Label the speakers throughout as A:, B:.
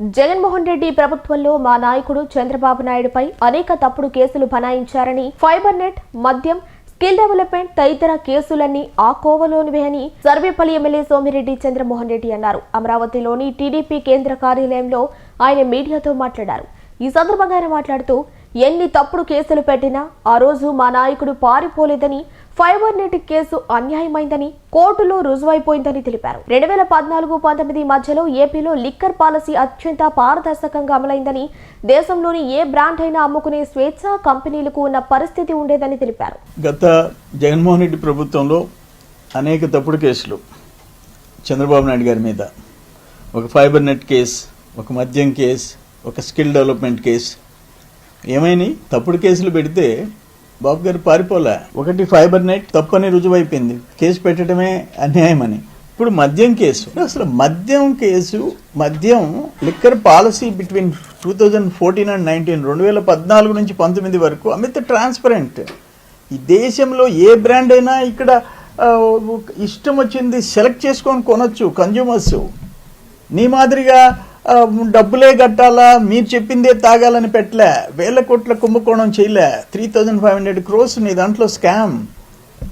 A: జగన్మోహన్ రెడ్డి ప్రభుత్వంలో మా నాయకుడు చంద్రబాబు నాయుడుపై అనేక తప్పుడు కేసులు బనాయించారని ఫైబర్ నెట్ మద్యం స్కిల్ డెవలప్మెంట్ తదితర కేసులన్నీ ఆ కోవలోనివే అని సర్వేపల్లి ఎమ్మెల్యే సోమిరెడ్డి చంద్రమోహన్ రెడ్డి అన్నారు. అమరావతిలోని టీడీపీ కేంద్ర కార్యాలయంలో ఆయన మీడియాతో మాట్లాడారు. ఈ సందర్భంగా ఆయన మాట్లాడుతూ ఎన్ని తప్పుడు కేసులు పెట్టినా ఆ రోజు మా నాయకుడు పారిపోలేదని ఫైబర్ నెట్ కేసు అన్యాయమైందని కోర్టులో రుజువైపోయిందని తెలిపారు. రెండు వేల పద్నాలుగు పంతొమ్మిది మధ్యలో ఏపీలో లిక్కర్ పాలసీ అత్యంత పారదర్శకంగా అమలైందని దేశంలోని ఏ బ్రాండ్ అయినా అమ్ముకునే స్వేచ్ఛ కంపెనీలకు ఉన్న పరిస్థితి ఉండేదని తెలిపారు.
B: గత జగన్మోహన్ రెడ్డి ప్రభుత్వంలో అనేక తప్పుడు కేసులు చంద్రబాబు నాయుడు గారి మీద. ఒక ఫైబర్ నెట్ కేస్ ఒక మద్యం కేస్ ఒక స్కిల్ డెవలప్మెంట్ కేస్. ఏమైనా తప్పుడు కేసులు పెడితే బాబు గారు పారిపోలే. ఒకటి ఫైబర్ నెట్ తప్పని రుజువైపోయింది. కేసు పెట్టడమే అన్యాయమని. ఇప్పుడు మద్యం కేసు. అసలు మద్యం కేసు మద్యం liquor policy between two thousand fourteen and nineteen రెండు వేల పద్నాలుగు నుంచి పంతొమ్మిది వరకు అమిత ట్రాన్స్పరెంట్. ఈ దేశంలో ఏ బ్రాండ్ అయినా ఇక్కడ ఇష్టం వచ్చింది సెలెక్ట్ చేసుకొని కొనొచ్చు కన్జ్యూమర్స్ నీ మాదిరిగా డబ్బులే కట్టాలా? మీరు చెప్పిందే తాగాలని పెట్టలే. వేల కోట్ల కుంభకోణం చేయలే. Three thousand five hundred crores నీ దాంట్లో స్కామ్.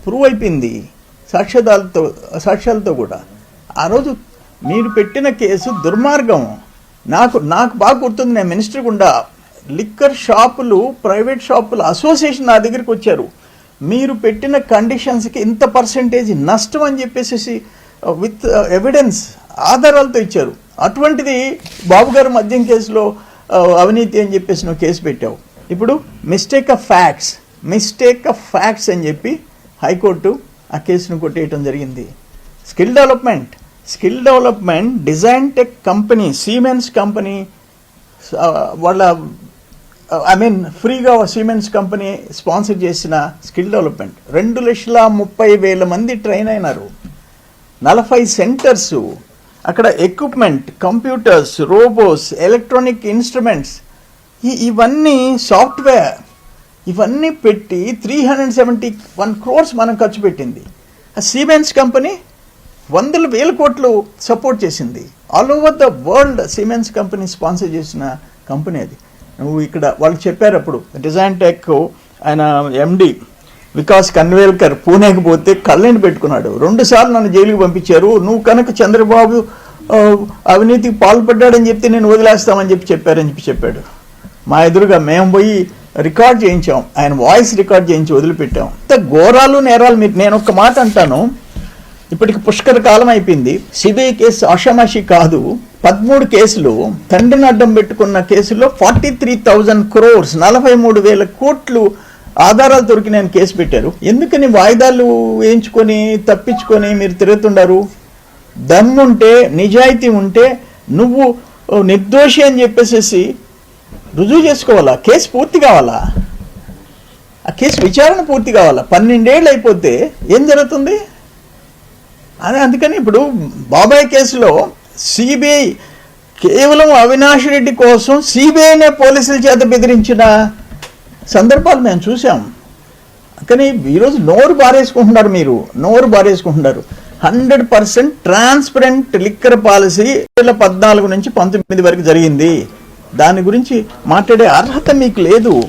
B: ప్రూవ్ అయిపోయింది. సాక్ష్యాలతో సాక్ష్యాలతో కూడా. ఆ రోజు మీరు పెట్టిన కేసు దుర్మార్గం. నాకు నాకు బాగా గుర్తుంది. నేను మినిస్టర్ గుండా లిక్కర్ షాపులు ప్రైవేట్ షాపులు అసోసియేషన్ నా దగ్గరికి వచ్చారు. మీరు పెట్టిన కండిషన్స్కి ఇంత పర్సంటేజ్ నష్టం అని చెప్పేసి విత్ ఎవిడెన్స్ ఆధారాలతో ఇచ్చారు. అటువంటిది బాబు గారు మద్యం కేసులో అవినీతి అని చెప్పేసి నువ్వు కేసు పెట్టావు. ఇప్పుడు mistake of facts mistake of facts అని చెప్పి హైకోర్టు ఆ కేసును కొట్టేయటం జరిగింది. Skill development skill development design tech company Siemens company వాళ్ళ ఐ మీన్ ఫ్రీగా సిమెంట్స్ కంపెనీ స్పాన్సర్ చేసిన స్కిల్ డెవలప్మెంట్ రెండు లక్షల ముప్పై వేల మంది ట్రైన్ అయినారు. నలభై సెంటర్స్ అక్కడ equipment computers robots electronic instruments ఈ ఇవన్నీ సాఫ్ట్వేర్ ఇవన్నీ పెట్టి three hundred seventy one crores మనం ఖర్చు పెట్టింది. ఆ సిమెంట్స్ కంపెనీ వందల వేల కోట్లు సపోర్ట్ చేసింది. All over the world cements company sponsor చేసిన కంపెనీ అది. నువ్వు ఇక్కడ వాళ్ళు చెప్పారు అప్పుడు డిజైన్ టెక్ ఆయన ఎండి వికాస్ కన్వేల్కర్ పూణేకి పోతే కళ్ళని పెట్టుకున్నాడు. రెండుసార్లు నన్ను జైలుకి పంపించారు. నువ్వు కనుక చంద్రబాబు అవినీతికి పాల్పడ్డాడని చెప్తే నేను వదిలేస్తామని చెప్పి చెప్పారని చెప్పి చెప్పాడు. మా ఎదురుగా మేము పోయి రికార్డ్ చేయించాం. ఆయన వాయిస్ రికార్డ్ చేయించి వదిలిపెట్టాం. ఇంత ఘోరాలు నేరాలు మీరు నేను ఒక మాట అంటాను. ఇప్పటికి పుష్కర కాలం అయిపోయింది. సిబిఐ కేసు ఆషామాషి కాదు. పదమూడు కేసులు తండ్రిని అడ్డం పెట్టుకున్న కేసులో ఫార్టీ త్రీ థౌజండ్ క్రోర్స్ నలభై మూడు వేల కోట్లు ఆధారాలు దొరికిన నేను కేసు పెట్టారు. ఎందుకని వాయిదాలు వేయించుకొని తప్పించుకొని మీరు తిరుగుతుండారు? దమ్ముంటే నిజాయితీ ఉంటే నువ్వు నిర్దోషి అని చెప్పేసేసి రుజువు చేసుకోవాలా? కేసు పూర్తి కావాలా? ఆ కేసు విచారణ పూర్తి కావాలా? పన్నెండేళ్ళు అయిపోతే ఏం జరుగుతుంది? అదే అందుకని ఇప్పుడు బాబాయ్ కేసులో సిబిఐ కేవలం అవినాష్ రెడ్డి కోసం సిబిఐనే పోలీసుల చేత బెదిరించిన సందర్భాలు మేము చూసాం కానీ ఈరోజు నోరు బారేసుకుంటున్నారు మీరు. నోరు బారేసుకుంటున్నారు. Hundred percent transparent liquor policy వేల పద్నాలుగు నుంచి పంతొమ్మిది వరకు జరిగింది. దాని గురించి మాట్లాడే అర్హత మీకు లేదు.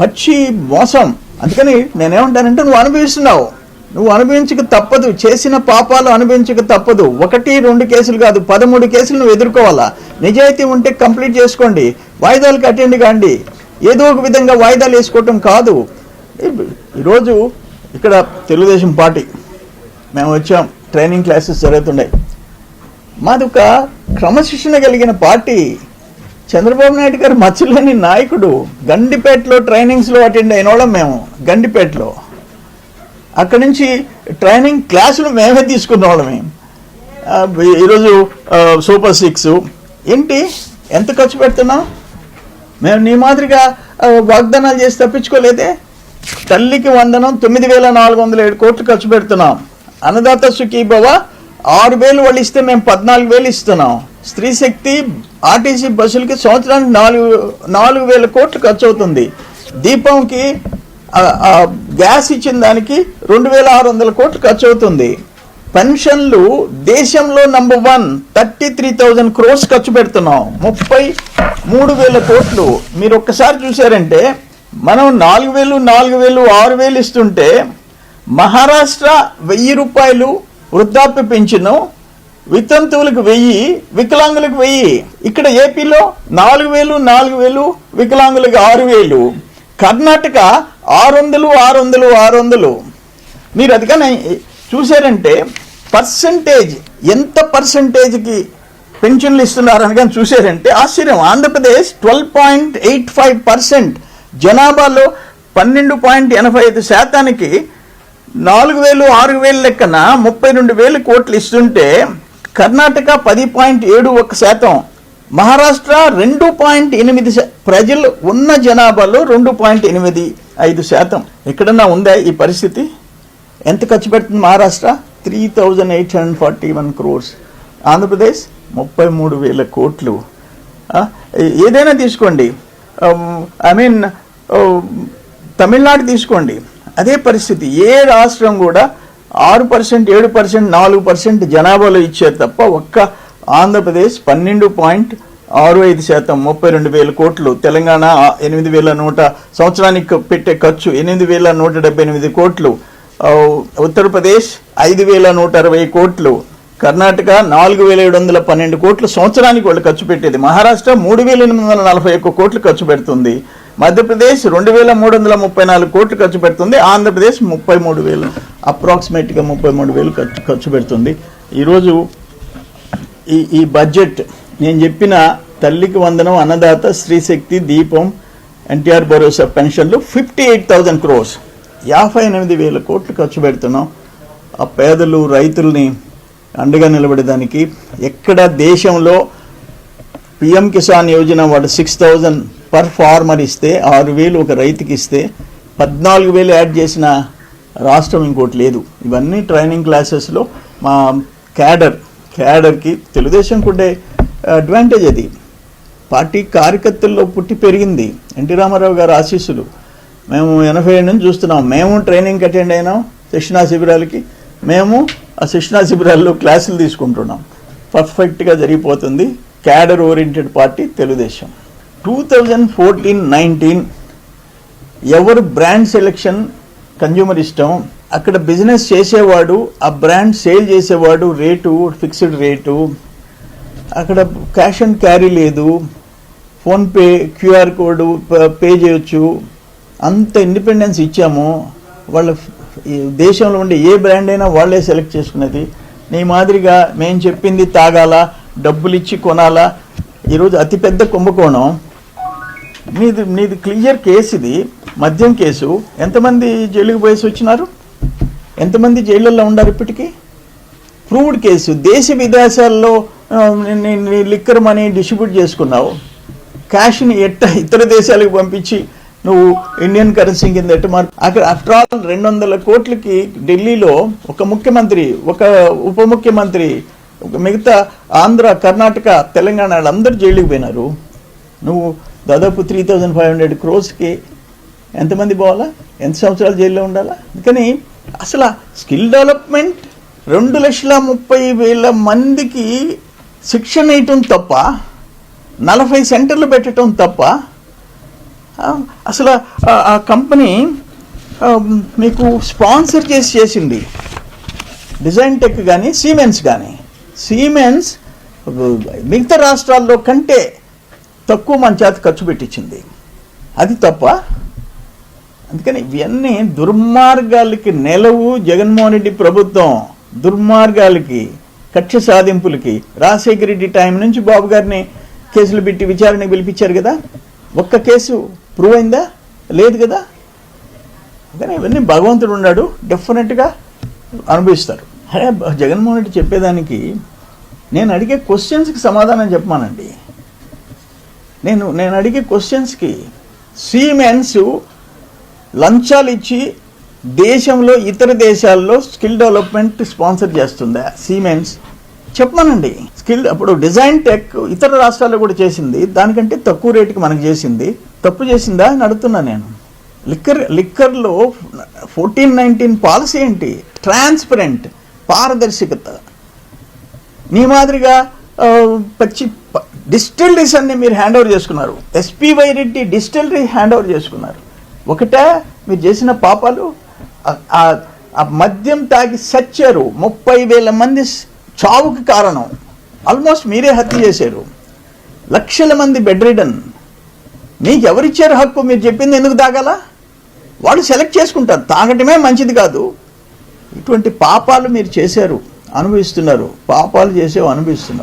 B: పచ్చి మోసం. అందుకని నేనేమంటానంటే నువ్వు అనుభవిస్తున్నావు. నువ్వు అనుభవించక తప్పదు. చేసిన పాపాలు అనుభవించక తప్పదు. ఒకటి రెండు కేసులు కాదు పదమూడు కేసులు నువ్వు ఎదుర్కోవాలా? నిజాయితీ ఉంటే కంప్లీట్ చేసుకోండి. వాయిదాలకు అటెండ్ కాండి. ఏదో ఒక విధంగా వాయిదాలు వేసుకోవటం కాదు. ఈరోజు ఇక్కడ తెలుగుదేశం పార్టీ మేము వచ్చాం ట్రైనింగ్ క్లాసెస్ జరుగుతున్నాయి. మాది ఒక క్రమశిక్షణ కలిగిన పార్టీ చంద్రబాబు నాయుడు గారు మచ్చలేని నాయకుడు గండిపేటలో ట్రైనింగ్స్లో అటెండ్ అయిన వాళ్ళం మేము గండిపేటలో. అక్కడి నుంచి ట్రైనింగ్ క్లాసులు మేమే తీసుకున్న వాళ్ళమే. ఈరోజు సూపర్ సిక్స్. ఏంటి? ఎంత ఖర్చు పెడుతున్నాం? మేము నీ మాదిరిగా వాగ్దానాలు చేసి తప్పించుకోలేదే? తల్లికి వందనం తొమ్మిది వేల నాలుగు వందల ఏడు కోట్లు ఖర్చు పెడుతున్నాం. అన్నదాత సుఖీభవ ఆరు వేలు వాళ్ళు ఇస్తే మేము పద్నాలుగు వేలు ఇస్తున్నాం. స్త్రీ శక్తి ఆర్టీసీ బస్సులకి సంవత్సరానికి నాలుగు నాలుగు వేల కోట్లు ఖర్చు అవుతుంది. దీపంకి గ్యాస్ ఇచ్చిన దానికి రెండు వేల ఆరు వందల కోట్లు ఖర్చు అవుతుంది. పెన్షన్లు దేశంలో number one thirty three thousand crores ఖర్చు పెడుతున్నాం. ముప్పై మూడు వేల కోట్లు. మీరు ఒక్కసారి చూసారంటే మనం నాలుగు వేలు నాలుగు వేలు ఆరు వేలు ఇస్తుంటే మహారాష్ట్ర వెయ్యి రూపాయలు వృద్ధాప్య పెంచును. వితంతువులకు వెయ్యి వికలాంగులకు వెయ్యి. ఇక్కడ ఏపీలో నాలుగు వేలు నాలుగు వేలు వికలాంగులకు ఆరు వేలు. కర్ణాటక ఆరు వందలు ఆరు వందలు ఆరు వందలు. మీరు అది కానీ చూసారంటే పర్సంటేజ్ ఎంత పర్సంటేజ్కి పెన్షన్లు ఇస్తున్నారు అని కానీ చూసారంటే ఆశ్చర్యం. Andhra Pradesh twelve point eight five percent జనాభాలో పన్నెండు పాయింట్ ఎనభై ఐదు శాతానికి నాలుగు వేలు ఆరు వేలు లెక్కన ముప్పై రెండు వేలు కోట్లు ఇస్తుంటే కర్ణాటక పది పాయింట్ ఏడు ఒక శాతం మహారాష్ట్ర రెండు పాయింట్ ఎనిమిది ప్రజలు ఉన్న జనాభాలో రెండు పాయింట్ ఎనిమిది ఐదు శాతం. ఎక్కడన్నా ఉందా ఈ పరిస్థితి? ఎంత ఖర్చు పెడుతుంది Maharashtra? Three thousand eight hundred forty one crores. Andhra Pradesh ముప్పై మూడు వేల కోట్లు. ఏదైనా తీసుకోండి. ఐ మీన్ తమిళనాడు తీసుకోండి. అదే పరిస్థితి. ఏ రాష్ట్రం కూడా ఆరు పర్సెంట్ ఏడు పర్సెంట్ నాలుగు పర్సెంట్ జనాభాలో ఇచ్చారు తప్ప ఒక్క ఆంధ్రప్రదేశ్ పన్నెండు పాయింట్ ఆరు ఐదు శాతం ముప్పై రెండు వేల కోట్లు. తెలంగాణ ఎనిమిది వేల నూట సంవత్సరానికి పెట్టే ఖర్చు ఎనిమిది వేల నూట డెబ్బై ఎనిమిది కోట్లు. ఉత్తరప్రదేశ్ ఐదు వేల నూట అరవై కోట్లు కర్ణాటక నాలుగు వేల ఏడు వందల పన్నెండు కోట్లు సంవత్సరానికి వాళ్ళు ఖర్చు పెట్టేది. మహారాష్ట్ర మూడు వేల ఎనిమిది వందల నలభై ఒక్క కోట్లు ఖర్చు పెడుతుంది. మధ్యప్రదేశ్ రెండు వేల మూడు వందల ముప్పై నాలుగు కోట్లు ఖర్చు పెడుతుంది. ఆంధ్రప్రదేశ్ ముప్పై మూడు వేలు అప్రాక్సిమేట్గా ముప్పై మూడు వేలు ఖర్చు ఖర్చు పెడుతుంది. ఈరోజు ఈ ఈ బడ్జెట్ నేను చెప్పిన తల్లికి వందనం అన్నదాత స్త్రీశక్తి దీపం ఎన్టీఆర్ భరోసా పెన్షన్లు ఫిఫ్టీ ఎయిట్ థౌజండ్ క్రోర్స్. యాభై ఎనిమిది వేల కోట్లు ఖర్చు పెడుతున్నాం. ఆ పేదలు రైతుల్ని అండగా నిలబడేదానికి ఎక్కడ దేశంలో పిఎం కిసాన్ యోజన వాడు సిక్స్ థౌజండ్ పర్ ఫార్మర్ ఇస్తే ఆరు వేలు ఒక రైతుకి ఇస్తే పద్నాలుగు వేలు యాడ్ చేసిన రాష్ట్రం ఇంకోటి లేదు. ఇవన్నీ ట్రైనింగ్ క్లాసెస్లో మా క్యాడర్ క్యాడర్కి తెలుగుదేశం ఉండే అడ్వాంటేజ్ అది. పార్టీ కార్యకర్తల్లో పుట్టి పెరిగింది. ఎన్టీ రామారావు గారు ఆశీస్సులు. మేము ఎనభై ఏడు నుంచి చూస్తున్నాం. మేము ట్రైనింగ్కి అటెండ్ అయినాం శిక్షణా శిబిరాలకి. మేము ఆ శిక్షణా శిబిరాల్లో క్లాసులు తీసుకుంటున్నాం. పర్ఫెక్ట్గా జరిగిపోతుంది. Cadre oriented party Telugu Desam. Two thousand fourteen nineteen ఎవరు బ్రాండ్ సెలెక్షన్ కన్జ్యూమర్ ఇష్టం? అక్కడ బిజినెస్ చేసేవాడు ఆ బ్రాండ్ సేల్ చేసేవాడు రేటు ఫిక్స్డ్ రేటు. అక్కడ క్యాష్ అండ్ క్యారీ లేదు. ఫోన్పే క్యూఆర్ కోడ్ పే చేయొచ్చు. అంత ఇండిపెండెన్స్ ఇచ్చాము. వాళ్ళ దేశంలో ఉండే ఏ బ్రాండ్ అయినా వాళ్ళే సెలెక్ట్ చేసుకున్నది నీ మాదిరిగా మేము చెప్పింది తాగాల డబ్బులు ఇచ్చి కొనాలా ఈరోజు అతిపెద్ద కుంభకోణం. మీది మీది క్లియర్ కేసు ఇది. మద్యం కేసు. ఎంతమంది జైలుకి పోయేసి వచ్చినారు? ఎంతమంది జైళ్ళల్లో ఉన్నారు ఇప్పటికీ? Proved case. దేశ విదేశాల్లో లిక్కర్ మనీ డిస్ట్రిబ్యూట్ చేసుకున్నావు. క్యాష్ని ఎట్ట ఇతర దేశాలకు పంపించి నువ్వు ఇండియన్ కరెన్సీ కింద ఎట్ట మార్పు అక్కడ ఆఫ్టర్ ఆల్ రెండు వందల కోట్లకి ఢిల్లీలో ఒక ముఖ్యమంత్రి ఒక ఉప ముఖ్యమంత్రి ఒక మిగతా ఆంధ్ర కర్ణాటక తెలంగాణ వాళ్ళందరూ జైలుకి పోయినారు. నువ్వు దాదాపు త్రీ థౌజండ్ ఫైవ్ హండ్రెడ్ క్రోర్స్కి ఎంతమంది పోవాలా? ఎంత సంవత్సరాలు జైల్లో ఉండాలా? అందుకని అసలు స్కిల్ డెవలప్మెంట్ రెండు లక్షల ముప్పై వేల మందికి శిక్షణ ఇవ్వటం తప్ప నలభై సెంటర్లు పెట్టడం తప్ప అసలు ఆ- కంపెనీ మీకు స్పాన్సర్ చేసి చేసింది. డిజైన్ టెక్ కానీ సీమెన్స్ కానీ సీమెన్స్ మిగతా రాష్ట్రాల్లో కంటే తక్కువ మన చేత ఖర్చు పెట్టించింది. అది తప్ప అందుకని ఇవన్నీ దుర్మార్గాలకి నెలవు జగన్మోహన్ రెడ్డి ప్రభుత్వం. దుర్మార్గాలకి కక్ష సాధింపులకి. రాజశేఖర రెడ్డి టైం నుంచి బాబు గారిని కేసులు పెట్టి విచారణకు పిలిపించారు కదా. ఒక్క కేసు. ప్రూవ్ అయిందా? లేదు కదా? కానీ ఇవన్నీ భగవంతుడు ఉన్నాడు డెఫినెట్గా అనుభవిస్తారు అరే జగన్మోహన్ రెడ్డి చెప్పేదానికి నేను అడిగే క్వశ్చన్స్కి సమాధానం చెప్పమానండి. నేను నేను అడిగే క్వశ్చన్స్కి సీమెన్స్ లంచాలు ఇచ్చి దేశంలో ఇతర దేశాల్లో స్కిల్ డెవలప్మెంట్ స్పాన్సర్ చేస్తుందా? సీమెన్స్ చెప్పమనండి. స్కిల్ అప్పుడు డిజైన్ టెక్ ఇతర రాష్ట్రాల్లో కూడా చేసింది దానికంటే తక్కువ రేటుకి మనకు చేసింది. తప్పు చేసిందా అని అడుగుతున్నా నేను. లిక్కర్ లిక్కర్లో ఫోర్టీన్ నైన్టీన్ పాలసీ ఏంటి? ట్రాన్స్పరెంట్ పారదర్శకత. నీ మాదిరిగా పచ్చి డిస్టిలరీస్ అన్ని మీరు హ్యాండ్ ఓవర్ చేసుకున్నారు. SPY Reddy distillery hand over చేసుకున్నారు. ఒకటే మీరు చేసిన పాపాలు ఆ- మద్యం తాగి సచ్చారు. ముప్పై వేల మంది చావుకి కారణం. ఆల్మోస్ట్ మీరే హత్య చేశారు. లక్షల మంది బెడ్ రిడన్ మీకు ఎవరిచ్చారు హక్కు? మీరు చెప్పింది ఎందుకు తాగాల? వాళ్ళు సెలెక్ట్ చేసుకుంటారు. తాగటమే మంచిది కాదు. ఇటువంటి పాపాలు మీరు చేశారు అనుభవిస్తున్నారు. పాపాలు చేసేవి అనుభవిస్తున్నారు.